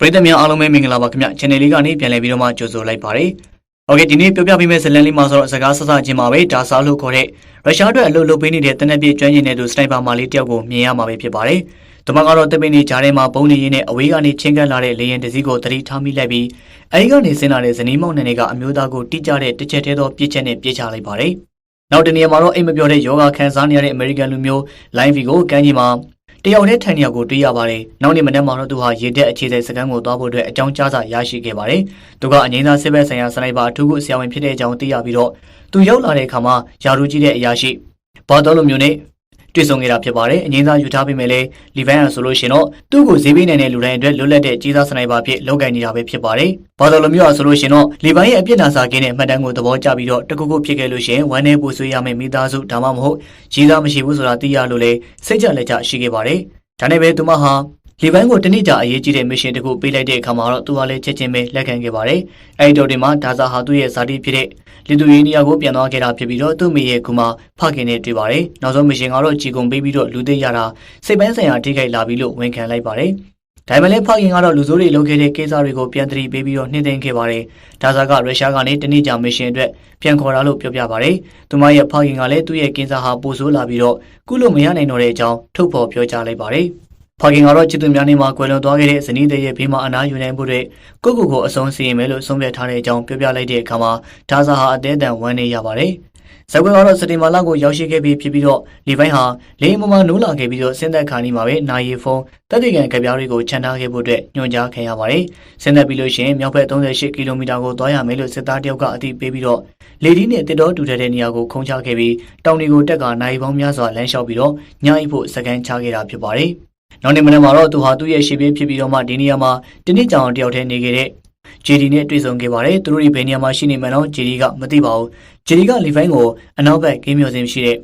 ပရိသတ်များအားလုံးပဲမင်္ဂလာပါခင်ဗျ channel လေးကနေပြန်လည်ပြီးတော့မှကြိုဆိုလိုက်ပါတယ်။ Okay ဒီနေ့ပြောပြပေးမယ့်ဇတ်လန်လေးမှာဆိုတော့စကားဆဆချင်းမှာပဲဒါစားလို့ခေါ်တဲ့ရုရှားအတွက်အလုပ်လုပ်ပေးနေတဲ့တနက်ပြည့်ကျွမ်းကျင်တဲ့သူစနိုက်ပါမာလေးတယောက်ကိုမြင်ရမှာပဲဖြစ်ပါတယ်။ဒီမှာကတော့တပင်းနေကြားထဲမှာပုံနေရင်းနဲ့အဝေးကနေချင်းကပ်လာတဲ့လေရင်တစည်းကိုတတိထားမိလိုက်ပြီးအဲဒီကနေဆင်းလာတဲ့ဇနီးမောင်နှံတွေကအမျိုးသားကိုတိကျတဲ့တစ်ချက်တည်းသောပြစ်ချက်နဲ့ပြစ်ချလိုက်ပါတယ်။နောက်တနေရာမှာတော့အိမ်မပြောတဲ့ယောဂခံစားနေရတဲ့အမေရိကန်လူမျိုးလိုင်းဗီကိုကမ်းကြီးမှာ တယောက်တည်းထိုင်နေရကိုတွေ့ရပါတယ်။နောက်နေ့မနက်မှာတော့သူဟာရေတက်အခြေစိတ်စကန်ကိုသွားဖို့အတွက်အကြောင်းကြားစာရရှိခဲ့ပါတယ်။သူကအငိမ့်သားစစ်ဘက်ဆိုင်ရာစနိုက်ပါအထူးကုဆရာဝန်ဖြစ်တဲ့အကြောင်းသိရပြီးတော့သူရောက်လာတဲ့အခါမှာယာရူကြီးတဲ့အရာရှိဘာတော်လိုမျိုးနဲ့ တွေ့ဆုံခဲ့တာဖြစ်ပါတယ်။အငိမ့်သားယူထားပေးမယ်လေလီဗန်ဆိုလို့ရှိရင်တော့သူ့ကိုဈေးပေးနိုင်တဲ့လူတိုင်းအတွက်လွတ်လပ်တဲ့ကြီးစားစနိုက်ပါဖြစ်လောက်ကင်နေတာပဲဖြစ်ပါတယ်။ဘာတော်လိုမျိုးอ่ะဆိုလို့ရှိရင်တော့လီဗန်ရဲ့အပြစ်နာစာကင်းတဲ့အမှတ်တမ်းကိုသဘောကျပြီးတော့တခုခုဖြစ်ခဲ့လို့ရှိရင်ဝမ်းနေပူဆွေးရမယ့်မိသားစုဒါမှမဟုတ်ကြီးစားမရှိဘူးဆိုတာသိရလို့လေစိတ်ကြလက်ကြရှိခဲ့ပါတယ်။ဒါနဲ့ပဲသူမဟာ လီဗိုင်းကိုတနစ်ကြာအရေးကြီးတဲ့မစ်ရှင်တစ်ခုပေးလိုက်တဲ့အခါမှာတော့သူကလည်းချက်ချင်းပဲလက်ခံခဲ့ပါတယ်။အဲဒီတော့ဒီမှာဒါဇာဟာသူ့ရဲ့ဇာတိဖြစ်တဲ့လီသူရီနီယာကိုပြန်သွားခဲ့တာဖြစ်ပြီးတော့သူ့မိရဲ့ကူမဖခင်နဲ့တွေ့ပါတယ်။နောက်ဆုံးမစ်ရှင်ကတော့ជីကုံပေးပြီးတော့လူသိရတာစိတ်ပိုင်းဆိုင်ရာထိခိုက်လာပြီလို့ဝန်ခံလိုက်ပါတယ်။ဒါပေမဲ့လည်းဖခင်ကတော့လူဆိုးတွေလုပ်ခဲ့တဲ့ကိစ္စတွေကိုပြန်သတိပေးပြီးတော့နှိမ့်သိမ်းခဲ့ပါတယ်။ဒါဇာကရုရှားကနေတနစ်ကြာမစ်ရှင်အတွက်ပြန်ခေါ်တာလို့ပြောပြပါတယ်။သူမရဲ့ဖခင်ကလည်းသူ့ရဲ့ကင်းစားဟာပိုဆိုးလာပြီးတော့ကုလို့မရနိုင်တော့တဲ့အကြောင်းထုတ်ဖော်ပြောကြားလိုက်ပါတယ်။ ဖခင်ကတော့ချစ်သူများနေမှာကွယ်လွန်သွားခဲ့တဲ့ဇနီးတဲ့ရဲ့ဘေးမှာအနားယူနိုင်မှုတွေကိုကိုကိုကိုအဆုံးစီရင်မယ်လို့ဆုံးဖြတ်ထားတဲ့အကြောင်းပြောပြလိုက်တဲ့အခါမှာဒါဇာဟာအသေးအတန်ဝမ်းနေရပါတယ်။ဇက်ကွယ်ကတော့စတင်မာလာကိုရောက်ရှိခဲ့ပြီးဖြစ်ပြီးတော့လီပိုင်းဟာလေမမနိုးလာခဲ့ပြီးတော့စင်သက်ခါနီမှာပဲနာရီဖုန်းတက်တေကန်ကပြားတွေကိုခြံထားခဲ့ဖို့အတွက်ညွှန်ကြားခံရပါတယ်။စင်သက်ပြီးလို့ရှိရင်မြောက်ဘက်38ကီလိုမီတာကိုသွားရမယ်လို့စစ်သားတယောက်ကအသိပေးပြီးတော့လေဒီနဲ့တစ်တော်တူတဲ့နေရာကိုခုံချခဲ့ပြီးတောင်ဒီကိုတက်ကနိုင်ပေါင်းများစွာလမ်းလျှောက်ပြီးတော့ညအိဖို့စကန်ချခဲ့တာဖြစ်ပါတယ်။ နောက်နေ့မနေ့မှာတော့သူဟာသူ့ရဲ့ရှေ့ပြေးဖြစ်ပြီးတော့မှဒီနေရာမှာတနစ်ကြောင်တယောက်တည်းနေခဲ့တဲ့ JD နဲ့တွေ့ဆုံခဲ့ပါတယ်သူတို့ဒီဘယ်နေရာမှာရှိနေမှန်းတော့ JD ကမသိပါဘူး JD ကလီဖိုင်းကိုအနောက်ဘက်ဂိမ်းမျိုးစင်ရှိတဲ့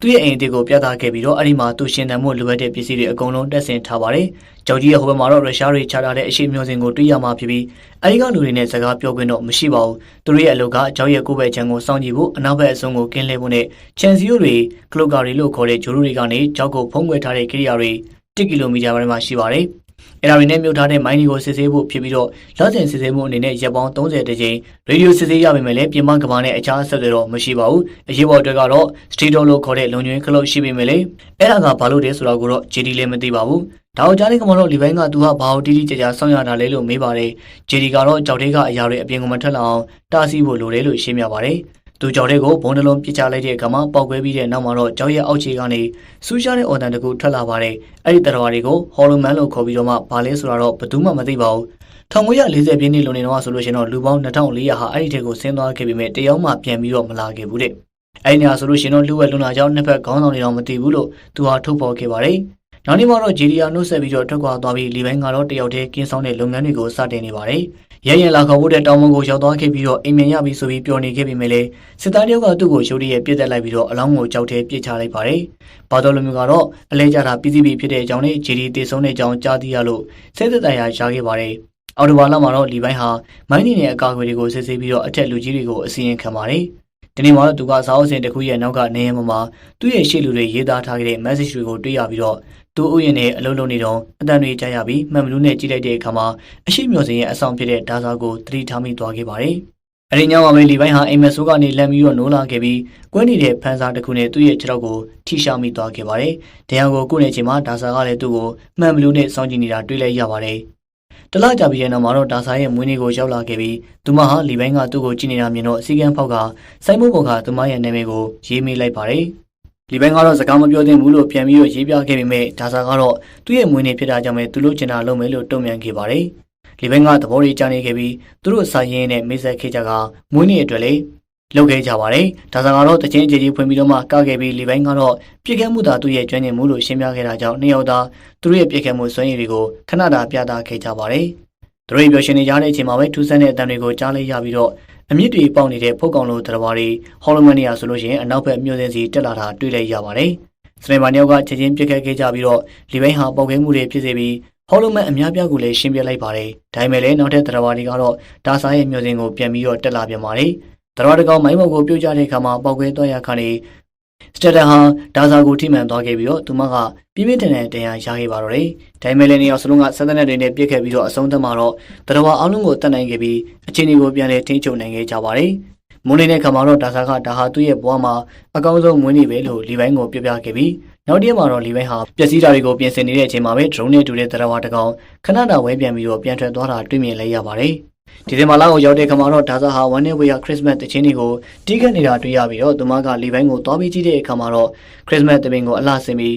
သူ့ရဲ့အိမ်အသေးကိုပြသခဲ့ပြီးတော့အဲ့ဒီမှာသူရှင်တန်မှုလိုအပ်တဲ့ပစ္စည်းတွေအကုန်လုံးတက်ဆင်ထားပါတယ်ကြောက်ကြီးရဲ့ဟိုဘက်မှာတော့ရုရှားတွေချထားတဲ့အရှိမျိုးစင်ကိုတွေ့ရမှာဖြစ်ပြီးအဲဒီကလူတွေနဲ့စကားပြောခွင့်တော့မရှိပါဘူးသူတို့ရဲ့အလုပ်ကကြောက်ရဲ့ကိုယ်ပဲချန်ကိုစောင့်ကြည့်ဖို့အနောက်ဘက်အစုံကိုကင်းလှည့်ဖို့နဲ့ချန်စီယိုတွေကလုတ်ကာတွေလို့ခေါ်တဲ့ဂျိုလူတွေကနေကြောက်ကိုဖုံးကွယ်ထားတဲ့ကိရိယာတွေ 1ကီလိုမီတာပိုင်းမှာရှိပါတယ်။အဲ့ဒါတွေနဲ့မြုပ်ထားတဲ့မိုင်းတွေကိုစစ်ဆေးဖို့ဖြစ်ပြီးတော့လက်ဆင်စစ်ဆေးမှုအနေနဲ့ရပ်ပေါင်း30တကြိမ်ရေဒီယိုစစ်ဆေးရပေမဲ့လည်းပြင်ပကမ္ဘာနဲ့အခြားအဆက်တွေတော့မရှိပါဘူး။အရေးပေါ်အတွက်ကတော့စတီတိုလို့ခေါ်တဲ့လုံခြုံရေးခလုတ်ရှိပေမဲ့လည်းအဲ့ဒါကဘာလို့လဲဆိုတာကိုတော့ JD လည်းမသိပါဘူး။ဒါအောင်ကြားတဲ့ကမ္ဘာတော့လီဘိုင်းကသူကဘာလို့တီးတီးကြကြဆောင်းရတာလဲလို့မေးပါတယ်။ JD ကတော့ကြောက်တဲ့ကအရာတွေအပြင်ကမထွက်လာအောင်တားဆီးဖို့လိုတယ်လို့ရှင်းပြပါတယ်။ သူကြောက်တဲ့ကိုဘုံနှလုံးပစ်ချလိုက်တဲ့အခါမှာပောက်ကွဲပြီးတဲ့နောက်မှာတော့ကြောက်ရဲ့အောက်ခြေကနေစူးရှားတဲ့အော်တန်တကူထွက်လာပါတယ်။အဲ့ဒီတရားတွေကိုဟော်လိုမန်လို့ခေါ်ပြီးတော့မှဘာလဲဆိုတာတော့ဘယ်သူမှမသိပါဘူး။1940ပြည့်နှစ်လုံနေတော့ဆိုလို့ရှိရင်တော့လူပေါင်း2400ဟာအဲ့ဒီထက်ကိုဆင်းသွားခဲ့ပြီမဲ့တယောက်မှပြန်ပြီးတော့မလာခဲ့ဘူးတဲ့။အဲ့ဒီနေရာဆိုလို့ရှိရင်တော့လူဝက်လွန်လာကြောင်းနှစ်ဖက်ခေါင်းဆောင်တွေတော့မသိဘူးလို့သူဟာထုတ်ဖော်ခဲ့ပါတယ်။နောက်နေ့မှာတော့ဂျီရီယာနှုတ်ဆက်ပြီးတော့ထွက်ခွာသွားပြီးလီဘိုင်းကတော့တယောက်တည်းကင်းဆောင်တဲ့လုပ်ငန်းတွေကိုစတင်နေပါတယ်။ ရဲရင်လာခေါ်ဖို့တဲ့တောင်ဝန်ကိုရောက်သွားခဲ့ပြီးတော့အိမ်မြန်ရပြီဆိုပြီးပြောနေခဲ့ပြီမဲ့လေစစ်သားတယောက်ကသူ့ကိုရုတ်တရက်ပြစ်တက်လိုက်ပြီးတော့အလောင်းကိုကြောက်ထဲပြစ်ချလိုက်ပါတယ်။ဘာတော်လိုမျိုးကတော့အလဲကျတာပြည်စီပီဖြစ်တဲ့အကြောင်းနဲ့ဂျီရီတေဆုံးတဲ့အကြောင်းကြားသိရလို့စိတ်သက်သာရာရခဲ့ပါတယ်။အော်တိုဘာလမှာတော့လီဘိုင်းဟာမိုင်းနေတဲ့အကာအကွယ်တွေကိုစစ်ဆေးပြီးတော့အထက်လူကြီးတွေကိုအစီရင်ခံပါတယ်။ဒီနေ့မှာတော့သူကစာအုပ်စင်တစ်ခုရဲ့နောက်ကနေရမမှာသူ့ရဲ့ရှေ့လူတွေရေးသားထားခဲ့တဲ့ message တွေကိုတွေ့ရပြီးတော့ သူဥယျာဉ်နဲ့အလုံးလုံးနေတော့အတန်တွေကြားရပြီးမှန်မလူးနဲ့ကြည့်လိုက်တဲ့အခါမှာအရှိမျောစင်ရဲ့အဆောင်ဖြစ်တဲ့ဒါဇာကိုသတိထားမိသွားခဲ့ပါတယ်။အဲဒီညမှာပဲလီပိုင်းဟာအိမ်မက်ဆိုးကနေလမ်းပြီးတော့နိုးလာခဲ့ပြီးကွဲနေတဲ့ဖန်စာတစ်ခုနဲ့သူ့ရဲ့ခြေထောက်ကိုထိရှောက်မိသွားခဲ့ပါတယ်။တရားကိုကုနေချိန်မှာဒါဇာကလည်းသူ့ကိုမှန်မလူးနဲ့စောင့်ကြည့်နေတာတွေ့လိုက်ရပါတယ်။တလားကြပြီးတဲ့နောက်မှာတော့ဒါဆာရဲ့မွေးနေ့ကိုရောက်လာခဲ့ပြီးသူမဟာလီပိုင်းကသူ့ကိုကြည့်နေတာမြင်တော့အစည်းကမ်းဖောက်ကစိုင်းမိုးပေါ်ကသူမရဲ့နာမည်ကိုရေးမိလိုက်ပါတယ်။ လီပိုင်းကတော့စကားမပြောသင့်ဘူးလို့ပြန်ပြီးတော့ရေးပြခဲ့ပေမဲ့ဒါဆာကတော့သူ့ရဲ့မွေးနေ့ဖြစ်တာကြောင့်ပဲသူလို့ကျင်တာလုပ်မယ်လို့တုံ့ပြန်ခဲ့ပါတယ်။လီပိုင်းကသဘောတွေကြားနေခဲ့ပြီးသူတို့စာရင်းနဲ့မိတ်ဆက်ခဲ့ကြကမွေးနေ့အတွက်လေလုပ်ခဲ့ကြပါတယ်။ဒါဆာကတော့တချင်းကြီးကြီးဖွင့်ပြီးတော့မှကခဲ့ပြီးလီပိုင်းကတော့ပြစ်ခတ်မှုသာသူ့ရဲ့ကျွမ်းကျင်မှုလို့ရှင်းပြခဲ့တာကြောင့်နှစ်ယောက်သားသူတို့ရဲ့ပြစ်ခတ်မှုစွမ်းရည်တွေကိုခဏတာပြသခဲ့ကြပါတယ်။သူတို့ရဲ့ပြောရှင်နေကြတဲ့အချိန်မှာပဲထူးဆန်းတဲ့အတန်တွေကိုကြားလိုက်ရပြီးတော့ အမြင့်တွေပေါက်နေတဲ့ဖုတ်ကောင်လိုတရားတွေဟော်လမန်နီယာဆိုလို့ရှိရင်အနောက်ဘက်မြို့စင်စီတက်လာတာတွေ့လိုက်ရပါတယ်။စနေပါနှစ်ယောက်ကချက်ချင်းပြစ်ခတ်ခဲ့ကြပြီးတော့လီပိုင်းဟာပေါက်ခဲမှုတွေဖြစ်စေပြီးဟော်လမန်အများပြားကိုလည်းရှင်းပြလိုက်ပါတယ်။ဒါပေမဲ့လည်းနောက်ထပ်တရားတွေကတော့ဒါဆာရဲ့မြို့စင်ကိုပြန်ပြီးတော့တက်လာပြန်ပါတယ်။တရားတကောင်မိုင်းမောက်ကိုပြုတ်ကြတဲ့အခါမှာပေါက်ခဲသွားရခါနေ စတက်တန်ဟာဒါဇာကိုထိမှန်သွားခဲ့ပြီးတော့သူမကပြင်းပြင်းထန်ထန်တရားရခဲ့ပါတော့တယ်။ဒါပေမဲ့လည်းနေအောင်စလုံးကဆက်တဲ့တွေနဲ့ပြစ်ခဲ့ပြီးတော့အဆုံးသတ်မှာတော့တတော်အားလုံးကိုတတ်နိုင်ခဲ့ပြီးအခြေအနေကိုပြန်လည်ထိန်းချုပ်နိုင်ခဲ့ကြပါတယ်။မွန်းနေတဲ့ခါမှာတော့ဒါဇာကဒါဟာသူ့ရဲ့ဘဝမှာအကောင်းဆုံးမွေးနေ့ပဲလို့လီပိုင်းကိုပြောပြခဲ့ပြီးနောက်တည့်မှာတော့လီပိုင်းဟာပျက်စီးတာတွေကိုပြင်ဆင်နေတဲ့အချိန်မှာပဲ drone နဲ့တူတဲ့တရဝါတကောင်ခဏတာဝဲပြန်ပြီးတော့ပြန်ထွက်သွားတာတွေ့မြင်လိုက်ရပါတယ်။ ဒီဇင်ဘာလကိုရောက်တဲ့ခါမှာတော့ဒါဇာဟာဝန်နေဝေးရခရစ်စမတ်တခြင်းတွေကိုတီးခတ်နေတာတွေ့ရပြီးတော့သူမကလီပိုင်းကိုသွားပြီးကြည့်တဲ့အခါမှာတော့ခရစ်စမတ်တပင်ကိုအလှဆင်ပြီး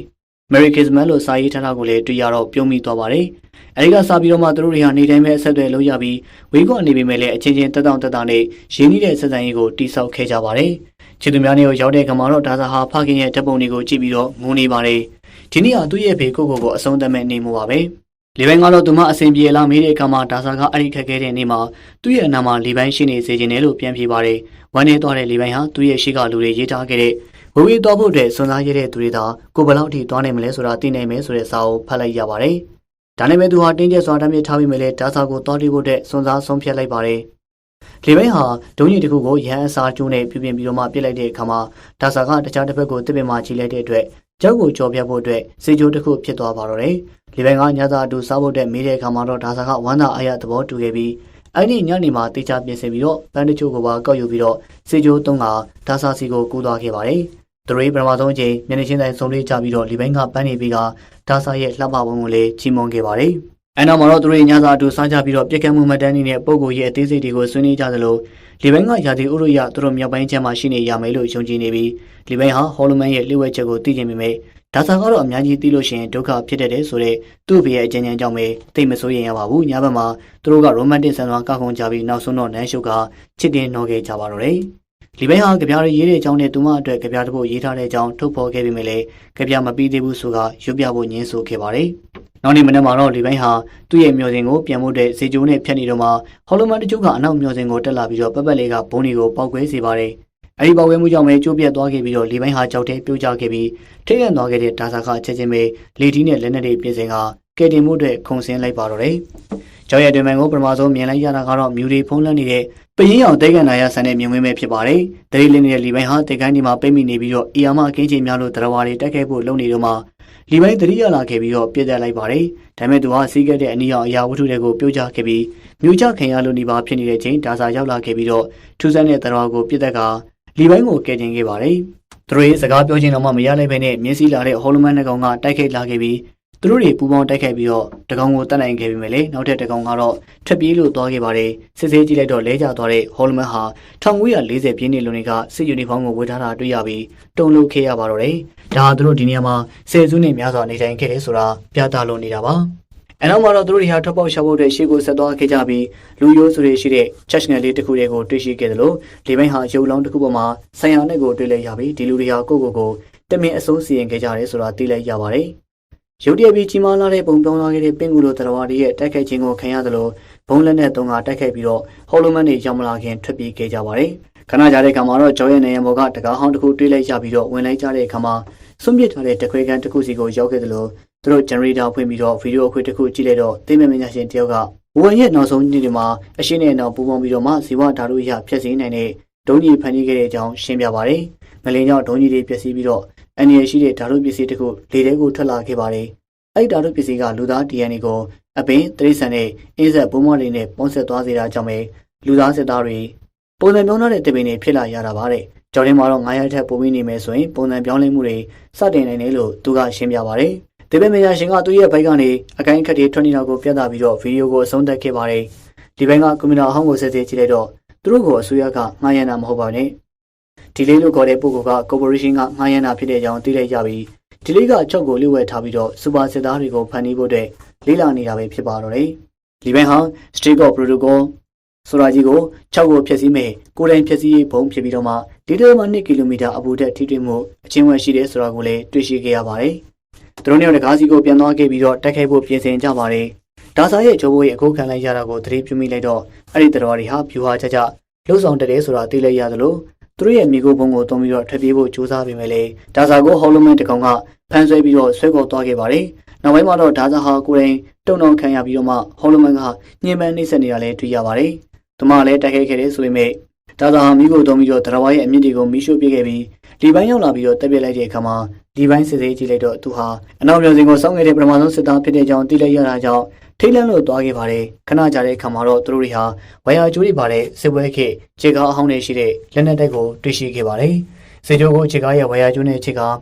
Merry Christmas လို့စာရေးထားတာကိုလည်းတွေ့ရတော့ပြုံးမိသွားပါတယ်။အဲဒီကစပြီးတော့မှသူတို့တွေဟာနေတိုင်းပဲအဆက်အသွယ်လုပ်ရပြီးဝေးကွန်နေပေမဲ့လည်းအချင်းချင်းတက်တောင့်တက်တာနဲ့ရင်းနှီးတဲ့ဆက်ဆံရေးကိုတိဆောက်ခဲ့ကြပါတယ်။ချစ်သူများနေကိုရောက်တဲ့ခါမှာတော့ဒါဇာဟာဖခင်ရဲ့ဓာတ်ပုံတွေကိုကြည့်ပြီးတော့ငိုနေပါတယ်။ဒီနေ့ဟာသူ့ရဲ့ဖေကိုကိုကိုအဆုံးသတ်မဲ့နေမှုပါပဲ။ လေပိုင်းကတော့သူမအစဉ်ပြေလာမေးတဲ့အခါမှာဒါဇာကအဲ့ဒီခက်ခဲတဲ့နေ့မှာသူ့ရဲ့အနာမှာလေပိုင်းရှိနေစေခြင်းနဲ့လို့ပြန်ပြေပါတယ်။ဝမ်းနေသွားတဲ့လေပိုင်းဟာသူ့ရဲ့ရှိကလူတွေရေးထားခဲ့တဲ့ဝေဝေးသွားဖို့အတွက်စွန့်စားရတဲ့သူတွေသာကိုဘယ်လောက်ထိသွားနိုင်မလဲဆိုတာသိနိုင်မယ်ဆိုတဲ့စာအုပ်ဖတ်လိုက်ရပါတယ်။ဒါနဲ့ပဲသူဟာတင်းကျပ်စွာတမ်းမြစ်ထားပြီးမြဲလဲဒါစာကိုသွားတိဖို့အတွက်စွန့်စားဆုံးဖြတ်လိုက်ပါတယ်။လေပိုင်းဟာဒုံးကြီးတစ်ခုကိုရဟန်းအစာကျိုးနဲ့ပြပြင်ပြီးတော့မှပြစ်လိုက်တဲ့အခါမှာဒါစာကတခြားတစ်ဖက်ကိုတစ်ပင်မှချီလိုက်တဲ့အတွက် ကြောက်ကိုကြော်ပြဖို့အတွက်စေချိုးတစ်ခုဖြစ်သွားပါတော့တယ်။လေပိုင်းကညစာအတူစားဖို့အတွက်မေးတဲ့အခါမှာတော့ဒါစာကဝမ်းသာအားရသဘောတူခဲ့ပြီးအဲ့ဒီညနေမှာတေချာပြင်ဆင်ပြီးတော့ပန်းတချို့ကိုပါကောက်ယူပြီးတော့စေချိုးသုံးကဒါစာစီကိုကူးသွားခဲ့ပါတယ်။သူတို့ပထမဆုံးအချိန်မျက်နှာချင်းတိုင်းစုံလေးကြပြီးတော့လေပိုင်းကပန်းနေပြီးကဒါစာရဲ့လှပပုံကိုလည်းချီးမွမ်းခဲ့ပါတယ်။ အဲနောက်မှာတော့သူတို့ညစာအတူစားကြပြီးတော့ပြက်ကမှုမတန်းနေတဲ့ပုံကိုရဲ့အသေးစိတ်တွေကိုဆွေးနွေးကြသလိုလေပိုင်းကရာသီဥတုရသူတို့မြောက်ပိုင်းချမ်းမှာရှိနေရမယ်လို့ယုံကြည်နေပြီးလေပိုင်းဟာဟော်လမန်ရဲ့လျှို့ဝှက်ချက်ကိုသိကျင်ပေမဲ့ဒါစာကတော့အများကြီးသိလို့ရှိရင်ဒုက္ခဖြစ်တတ်တယ်ဆိုတော့သူ့ဘရဲ့အကြံဉာဏ်ကြောင့်ပဲသိမစိုးရင်ရပါဘူးညဘက်မှာသူတို့ကရိုမန်တစ်ဆန်သွားကောက်ခုံကြပြီးနောက်ဆုံးတော့နန်းရှုပ်ကချစ်တင်နှောခဲ့ကြပါတော့တယ် လီဘိုင်ဟာကြပြားရေးတဲ့အကြောင်းနဲ့သူမအတွက်ကြပြားတစ်ပုဒ်ရေးထားတဲ့အကြောင်းထုတ်ဖော်ခဲ့ပြီးမြဲလေကြပြားမပြီးသေးဘူးဆိုကရွတ်ပြဖို့ညင်းဆိုခဲ့ပါတယ်။နောက်နေ့မနေ့မှာတော့လီဘိုင်ဟာသူ့ရဲ့မျောစင်ကိုပြန်ဖို့တဲ့စေဂျိုးနဲ့ဖြတ်နေတော့မှဟော်လိုမန်တချို့ကအနောက်မျောစင်ကိုတက်လာပြီးတော့ပက်ပက်လေးကဘုံတွေကိုပောက်ကွဲစေပါတယ်။အဲဒီပောက်ကွဲမှုကြောင့်ပဲကျိုးပြတ်သွားခဲ့ပြီးတော့လီဘိုင်ဟာကြောက်တဲ့ပြိုကျခဲ့ပြီးထိတ်လန့်သွားခဲ့တဲ့ဒါစာခချက်ချင်းပဲလေတီးနဲ့လက်နက်တွေပြင်ဆင်ကကယ်တင်မှုအတွက်ခုံဆင်းလိုက်ပါတော့တယ်။ ကျောင်းရတွင်မှန်ကိုပထမဆုံးမြင်လိုက်ရတာကတော့မြူရီဖုံးလန်းနေတဲ့ပရင်ရောင်တဲကန်နာရဆန်တဲ့မြင်ကွင်းပဲဖြစ်ပါတယ်။တရီလင်းနေတဲ့လီပိုင်းဟာတဲကိုင်းဒီမှာပိတ်မိနေပြီးတော့အီယာမအကင်းချိန်များလို့တရဝါတွေတက်ခဲ့ဖို့လုပ်နေတော့မှလီပိုင်းတရီရလာခဲ့ပြီးတော့ပြစ်တက်လိုက်ပါတယ်။ဒါပေမဲ့သူဟာစီးခဲ့တဲ့အနီရောင်အရာဝတ္ထုတွေကိုပြုတ်ချခဲ့ပြီးမြူချခင်ရလို့နေပါဖြစ်နေတဲ့ချိန်ဒါစာရောက်လာခဲ့ပြီးတော့ထူးဆန်းတဲ့တရဝါကိုပြစ်တက်ကလီပိုင်းကိုကယ်တင်ခဲ့ပါတယ်။သူတို့ရဲ့စကားပြောချင်းတော့မှမရလိုက်ဘဲနဲ့မျက်စိလာတဲ့ဟော်လမန်နှကောင်ကတိုက်ခိုက်လာခဲ့ပြီး သူတို့တွေပူပေါင်းတိုက်ခိုက်ပြီးတော့တကောင်ကိုတတ်နိုင်ခဲ့ပြီမယ်လေနောက်ထပ်တကောင်ကတော့ထပ်ပြေးလို့သွားခဲ့ပါတယ်စစ်ဆေးကြည့်လိုက်တော့လဲကျသွားတဲ့ဟော်လမန်ဟာ1940ပြည့်နှစ်လွန်တွေကစစ်ယူနီဖောင်းကိုဝတ်ထားတာတွေ့ရပြီးတုံလို့ခဲ့ရပါတော့တယ်ဒါဟာသူတို့ဒီနေရာမှာဆယ်စုနှစ်များစွာနေထိုင်ခဲ့တယ်ဆိုတာပြသလို့နေတာပါအဲနောက်မှာတော့သူတို့တွေဟာထပ်ပေါက်ရှောက်ဖို့အတွက်ရှေ့ကိုဆက်သွားခဲ့ကြပြီးလူရိုးစုတွေရှိတဲ့ church ငယ်လေးတစ်ခုတည်းကိုတွေ့ရှိခဲ့တယ်လို့လေပိုင်းဟာရုပ်လောင်းတစ်ခုပေါ်မှာဆိုင်ရာနဲ့ကိုတွေ့လိုက်ရပြီးဒီလူတွေဟာကိုယ့်ကိုယ်ကိုတမင်အစိုးစီရင်ခဲ့ကြတယ်ဆိုတာသိလိုက်ရပါတယ် ရုတ်တရက်ပြီးကြီးမားလာတဲ့ပုံပြောင်းလာခဲ့တဲ့ပင်ကူလိုတရားဝါတွေရဲ့တိုက်ခိုက်ခြင်းကိုခံရသလိုဘုံလက်နဲ့တုံးကတိုက်ခိုက်ပြီးတော့ဟော်လိုမန်တွေရောက်မလာခင်ထွက်ပြေးခဲ့ကြပါတယ်။ခဏကြာတဲ့အခါမှာတော့ဂျော်ရဲ့နေရံဘော်ကတကားဟောင်းတစ်ခုတွေးလိုက်ရပြီးတော့ဝင်လိုက်ကြတဲ့အခါမှာဆွန့်ပစ်ထားတဲ့တခွေကန်တစ်ခုစီကိုရောက်ခဲ့သလိုသူတို့ generator ဖွင့်ပြီးတော့ဗီဒီယိုအခွေတစ်ခုကြည့်လိုက်တော့သိမမြင်ရှင်တယောက်ကဝန်ရဲ့နောက်ဆုံးနေ့တွေမှာအရှင်းနဲ့နောက်ပူပေါင်းပြီးတော့မှဇီဝဓာတ်တို့ရဖျက်ဆီးနိုင်တဲ့ဒုံးကြီးဖန်တီးခဲ့တဲ့အကြောင်းရှင်းပြပါတယ်။ငလင်းကြောင့်ဒုံးကြီးတွေပျက်စီးပြီးတော့ အန်ရရှိတဲ့ဓာတ်တို့ပစ္စည်းတစ်ခုလေထဲကိုထွက်လာခဲ့ပါတယ်။အဲ့ဓာတ်တို့ပစ္စည်းကလူသား DNA ကိုအပင်တိရစ္ဆာန်နဲ့အင်းဆက်ဘုံမလေးနဲ့ပေါင်းဆက်သွားစေတာကြောင့်ပဲလူသားစစ်သားတွေပုံစံပြောင်းတဲ့တပင်တွေဖြစ်လာရတာပါတဲ့။ကြော်ရင်းမှာတော့9ရက်ထက်ပိုပြီးနေမယ်ဆိုရင်ပုံစံပြောင်းလဲမှုတွေစတင်နိုင်တယ်လို့သူကရှင်းပြပါတယ်။ဒီပင်မယာရှင်ကသူ့ရဲ့ဘိုက်ကနေအကိုင်းခက်တွေထွက်နေတာကိုပြသပြီးတော့ဗီဒီယိုကိုအဆုံးသတ်ခဲ့ပါတယ်။ဒီဘိုင်းကကွန်ပျူတာအဟောင်းကိုဆက်စစ်ကြည့်လိုက်တော့သူတို့ကိုအစိုးရကငှားရမ်းတာမဟုတ်ပါနဲ့။ ဒီလေးလို့ခေါ်တဲ့ပုဂ္ဂိုလ်က corporation ကငှားရမ်းတာဖြစ်တဲ့အကြောင်းသိလိုက်ကြပြီးဒီလေးကချုပ်ကိုလျှို့ဝှက်ထားပြီးတော့စူပါစစ်သားတွေကိုဖန်တီးဖို့အတွက်လေးလာနေတာပဲဖြစ်ပါတော့တယ်။လီဘန်ဟာ Street of Protocol ဆိုတာကြီးကို6ကိုဖျက်ဆီးမယ်ကိုယ်တိုင်ဖျက်ဆီးရေးဘုံဖြစ်ပြီးတော့မှဒီလိုမှ2ကီလိုမီတာအပူတက်ထိတွေ့မှုအချင်းဝက်ရှိတယ်ဆိုတာကိုလည်းတွေ့ရှိခဲ့ရပါတယ်။သူတို့မျိုးတကားစီကိုပြန်သွားခဲ့ပြီးတော့တိုက်ခိုက်ဖို့ပြင်ဆင်ကြပါတယ်။ဒါစာရဲ့ဂျိုးဘိုးရဲ့အခုခံလိုက်ရတာကိုသတိပြုမိလိုက်တော့အဲ့ဒီတော်တွေဟာဖြူဟာချာချာလှုပ်ဆောင်တတ်တယ်ဆိုတာသိလိုက်ရသလို သူတို့ရဲ့မိကိုဘုံကိုတုံးပြီးတော့ထွက်ပြေးဖို့ကြိုးစားပေမဲ့လေဒါစာကိုဟော်လိုမန်တကောင်ကဖန်ဆွဲပြီးတော့ဆွဲခေါ်သွားခဲ့ပါတယ်။နောက်ပိုင်းမှာတော့ဒါစာဟာကိုယ်တိုင်တုံတောင်ခံရပြီးတော့မှဟော်လိုမန်ကညှဉ်းပန်းနှိမ့်ဆက်နေတာလည်းတွေ့ရပါတယ်။သူမလည်းတိုက်ခိုက်ခဲ့တယ်ဆိုပေမဲ့ဒါသာဟာမိကိုတုံးပြီးတော့တရဝါရဲ့အမြင့်တွေကိုမိရှို့ပြခဲ့ပြီးဒီပိုင်းရောက်လာပြီးတော့တက်ပြစ်လိုက်တဲ့အခါမှာဒီပိုင်းစစ်သေးကြည့်လိုက်တော့သူဟာအနောက်မျိုးစင်ကိုစောင့်ခဲ့တဲ့ပထမဆုံးစစ်သားဖြစ်တဲ့ကြောင်းသိလိုက်ရတာကြောင့် ထိတ်လန့်လို့သွားခဲ့ပါတယ်ခဏကြာတဲ့အခါမှာတော့သူတို့တွေဟာဝါယာကျိုးတွေပါတဲ့စစ်ပွဲခေတ်ခြေကားအဟောင်းတွေရှိတဲ့လက်နက်တိုက်ကိုတွေ့ရှိခဲ့ပါတယ်စေချိုးကိုခြေကားရဲ့ဝါယာကျိုးနဲ့ခြေကား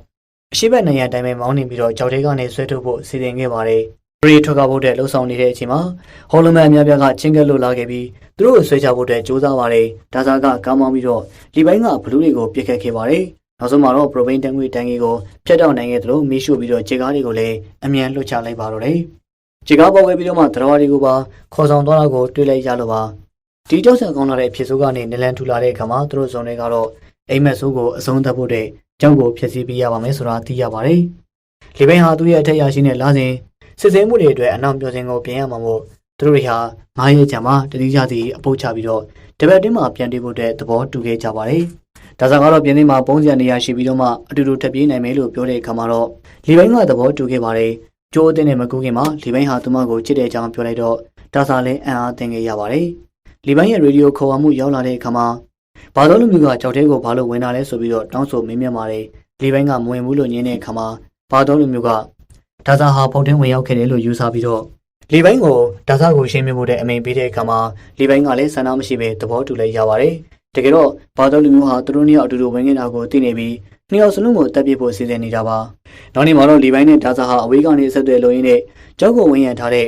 အရှိဘက်နေရတိုင်းပဲမောင်းနေပြီးတော့ကြောက်တဲကနေဆွဲထုတ်ဖို့စီစဉ်ခဲ့ပါတယ်ရီထွက်ကဖို့တဲ့လှုပ်ဆောင်နေတဲ့အချိန်မှာဟော်လမန်အများပြားကချင်းကက်လို့လာခဲ့ပြီးသူတို့ကိုဆွဲချဖို့တဲ့ကြိုးစားပါတယ်ဒါသာကကောင်းမောင်းပြီးတော့လီပိုင်းကဘလူးတွေကိုပြစ်ခတ်ခဲ့ပါတယ်နောက်ဆုံးမှာတော့ပရိုဗိန်းတန်ငွေတန်ကြီးကိုဖျက်တောက်နိုင်ခဲ့သလိုမီးရှို့ပြီးတော့ခြေကားတွေကိုလည်းအမြန်လွှတ်ချလိုက်ပါတော့တယ် ခြေကားပေါက်ခဲ့ပြီးတော့မှတရားတွေကိုပါခေါ်ဆောင်သွားတာကိုတွေ့လိုက်ရလို့ပါဒီကြောက်ဆန်ကောင်းလာတဲ့ဖြစ်ဆိုးကနေနလန်ထူလာတဲ့အခါမှာသူတို့ဇုံတွေကတော့အိမ်မက်ဆိုးကိုအဆုံးသတ်ဖို့တဲ့ကြောက်ကိုဖျက်ဆီးပေးရပါမယ်ဆိုတာသိရပါတယ်လီပိုင်းဟာသူ့ရဲ့အထက်ရရှိတဲ့လာစဉ်စစ်စင်မှုတွေအတွက်အနောက်ပြောစင်ကိုပြင်ရမှာမို့သူတို့တွေဟာငားရဲချံမှာတတိယစီအပုတ်ချပြီးတော့တပတ်တင်းမှာပြန်တွေ့ဖို့တဲ့သဘောတူခဲ့ကြပါတယ်။ဒါဆိုကတော့ပြင်းသိမ်းမှာပုံစံနေရာရှိပြီးတော့မှအတူတူထပ်ပြေးနိုင်မယ်လို့ပြောတဲ့အခါမှာတော့လီဘိုင်းကသဘောတူခဲ့ပါတယ်။ ကျိုးအတင်းနဲ့မကူခင်မှာလီဘိုင်းဟာသူမကိုချစ်တဲ့အကြောင်းပြောလိုက်တော့ဒါဆိုလည်းအံ့အားသင်ခဲ့ရပါတယ်။လီဘိုင်းရဲ့ရေဒီယိုခေါ်ဝမှုရောက်လာတဲ့အခါမှာဘာလို့လူမျိုးကကြောက်တဲ့ကိုဘာလို့ဝင်လာလဲဆိုပြီးတော့တောင်းဆိုမေးမြန်းပါတယ်။လီဘိုင်းကမဝင်ဘူးလို့ညင်းတဲ့အခါမှာဘာတော်လူမျိုးကဒါသာဟာဖုန်တင်းဝင်ရောက်ခဲ့တယ်လို့ယူဆပြီးတော့လီဘိုင်းကိုဒါသာကိုရှင်းပြဖို့တဲ့အမိန်ပေးတဲ့အခါမှာလီဘိုင်းကလည်းဆန္ဒမရှိဘဲသဘောတူလိုက်ရပါတယ်။တကယ်တော့ဘာတော်လူမျိုးဟာသူတို့နှစ်ယောက်အတူတူဝင်ခဲ့တာကိုသိနေပြီး နှစ်ယောက်စလုံးကိုတပ်ပစ်ဖို့စီစဉ်နေတာပါ။နောက်နေ့မှာတော့လီဘိုင်းနဲ့ဒါသာဟာအဝေးကနေဆက်သွယ်လို့ရင်းနဲ့ကြောက်ကိုဝင်ရထားတဲ့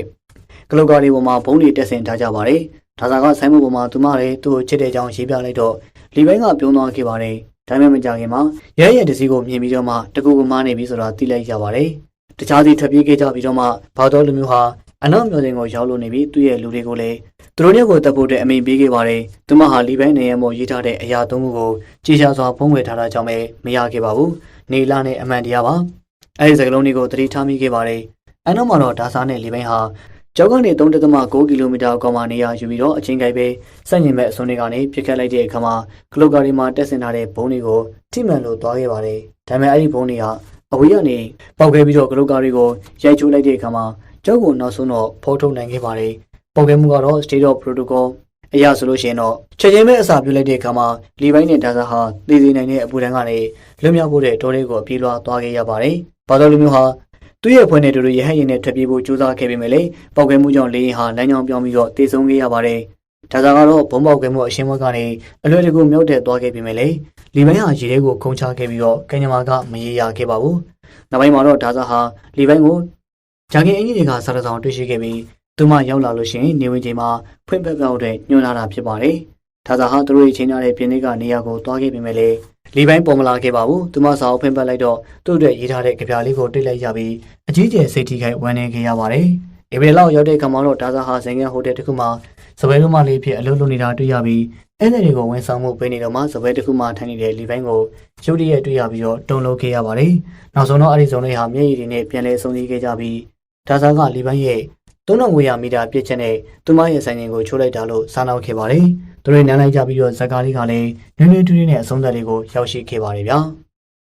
ကလုတ်ကားလေးပေါ်မှာဘုံတွေတက်ဆင်ထားကြပါတယ်။ဒါသာကဆိုင်းမပေါ်မှာသူမလည်းသူ့ကိုချစ်တဲ့ကြောင်းရေးပြလိုက်တော့လီဘိုင်းကပြုံးသွားခဲ့ပါတယ်။ဒါပေမဲ့မကြခင်မှာရဲရဲတစည်းကိုမြင်ပြီးတော့မှတကူကမားနေပြီဆိုတာသိလိုက်ရပါတယ်။တခြားစီထွက်ပြေးခဲ့ကြပြီးတော့မှဘာတော်လူမျိုးဟာအနောက်မျိုးစင်ကိုရောက်လို့နေပြီးသူ့ရဲ့လူတွေကိုလည်း သူတို့ရက်ကိုတပ်ဖို့တဲ့အမိန်ပေးခဲ့ပါတယ်။သူမဟာလီဘိုင်းနေရမောရေးထားတဲ့အရာသုံးခုကိုကြည်ရှာစွာဖုံးကွယ်ထားတာကြောင့်ပဲမရခဲ့ပါဘူး။နေလာနဲ့အမှန်တရားပါ။အဲဒီစကလုံးတွေကိုသတိထားမိခဲ့ပါတယ်။အနောက်မှာတော့ဒါစာနဲ့လီဘိုင်းဟာကျောက်ကနေ3.6ကီလိုမီတာအကွာမှာနေရာယူပြီးတော့အချင်းကြိုက်ပဲစက်ညင်မဲ့အစွန်းတွေကနေပြစ်ခတ်လိုက်တဲ့အခါမှာကလုတ်ကားတွေမှာတက်ဆင်ထားတဲ့ဘုံတွေကိုထိမှန်လို့သွားခဲ့ပါတယ်။ဒါပေမဲ့အဲ့ဒီဘုံတွေဟာအဝေးကနေပေါက်ခဲ့ပြီးတော့ကလုတ်ကားတွေကိုရိုက်ချိုးလိုက်တဲ့အခါမှာကျောက်ကိုနောက်ဆုံးတော့ဖော်ထုတ်နိုင်ခဲ့ပါတယ်။ ပေါက်ခဲ့မှုကတော့ State of Protocol အရာဆိုလို့ရှိရင်တော့ချက်ချင်းပဲအစာပြုတ်လိုက်တဲ့အခါမှာလီဘိုင်းနဲ့ဒါဇာဟာသိသိနိုင်တဲ့အပူဒဏ်ကနေလွတ်မြောက်ဖို့တဲ့တော်လေးကိုပြေးလွှားသွားခဲ့ရပါတယ်။ဘာလို့လူမျိုးဟာသူ့ရဲ့ဖွဲ့နဲ့တူတူရဟတ်ရင်နဲ့ထွက်ပြေးဖို့ကြိုးစားခဲ့ပေမဲ့လေပေါက်ကွဲမှုကြောင့်လေရင်ဟာလမ်းကြောင်းပြောင်းပြီးတော့တေဆုံးခဲ့ရပါတယ်။ဒါသာကတော့ဘုံပေါက်ကွဲမှုအရှင်းဘက်ကနေအလွယ်တကူမြောက်တဲ့သွားခဲ့ပေမဲ့လေလီဘိုင်းဟာရေထဲကိုခုန်ချခဲ့ပြီးတော့ကင်ညမာကမရေရခဲ့ပါဘူး။နောက်ပိုင်းမှာတော့ဒါသာဟာလီဘိုင်းကိုဂျာကင်အင်ဂျင်တွေကစားတဲ့ဆောင်တွေ့ရှိခဲ့ပြီး သူမရောက်လာလို့ရှိရင်နေဝင်ချိန်မှာဖွင့်ပက်ပြောက်တဲ့ညွှန်လာတာဖြစ်ပါတယ်။ဒါသာဟာသူတို့ရဲ့ချိန်ထားတဲ့ပြင်းလေးကနေရာကိုသွားခဲ့ပေမဲ့လေလီပိုင်းပေါ်မလာခဲ့ပါဘူး။သူမစာအုပ်ဖင်ပတ်လိုက်တော့သူ့အတွက်ရေးထားတဲ့ကြပြလေးကိုတွေ့လိုက်ရပြီးအကြီးကျယ်စိတ်ထိခိုက်ဝမ်းနည်းခဲ့ရပါတယ်။ဧပြီလောက်ရောက်တဲ့ကံမှာတော့ဒါသာဟာဇင်ကန်ဟိုတယ်တစ်ခုမှာစပွဲလုံးမလေးဖြစ်အလုပ်လုပ်နေတာတွေ့ရပြီးအဲ့ဒီတွေကိုဝန်ဆောင်မှုပေးနေတော့မှစပွဲတစ်ခုမှထိုင်နေတဲ့လီပိုင်းကိုရုတ်တရက်တွေ့ရပြီးတော့တုံလုံးခဲ့ရပါတယ်။နောက်ဆုံးတော့အဲ့ဒီစုံလေးဟာမျက်ရည်တွေနဲ့ပြန်လဲဆုံစည်းခဲ့ကြပြီးဒါသာကလီပိုင်းရဲ့ 3500မီတာပြည့်ချက်နဲ့သူမရဲ့ဆိုင်ရင်ကိုချိုးလိုက်တာလို့စားနောက်ခဲ့ပါတယ်။သူတွေနမ်းလိုက်ကြပြီးတော့ဇက်ကားလေးကလည်းနွေးနွေးတူးတူးနဲ့အဆုံးသက်လေးကိုရောက်ရှိခဲ့ပါတယ်ဗျာ။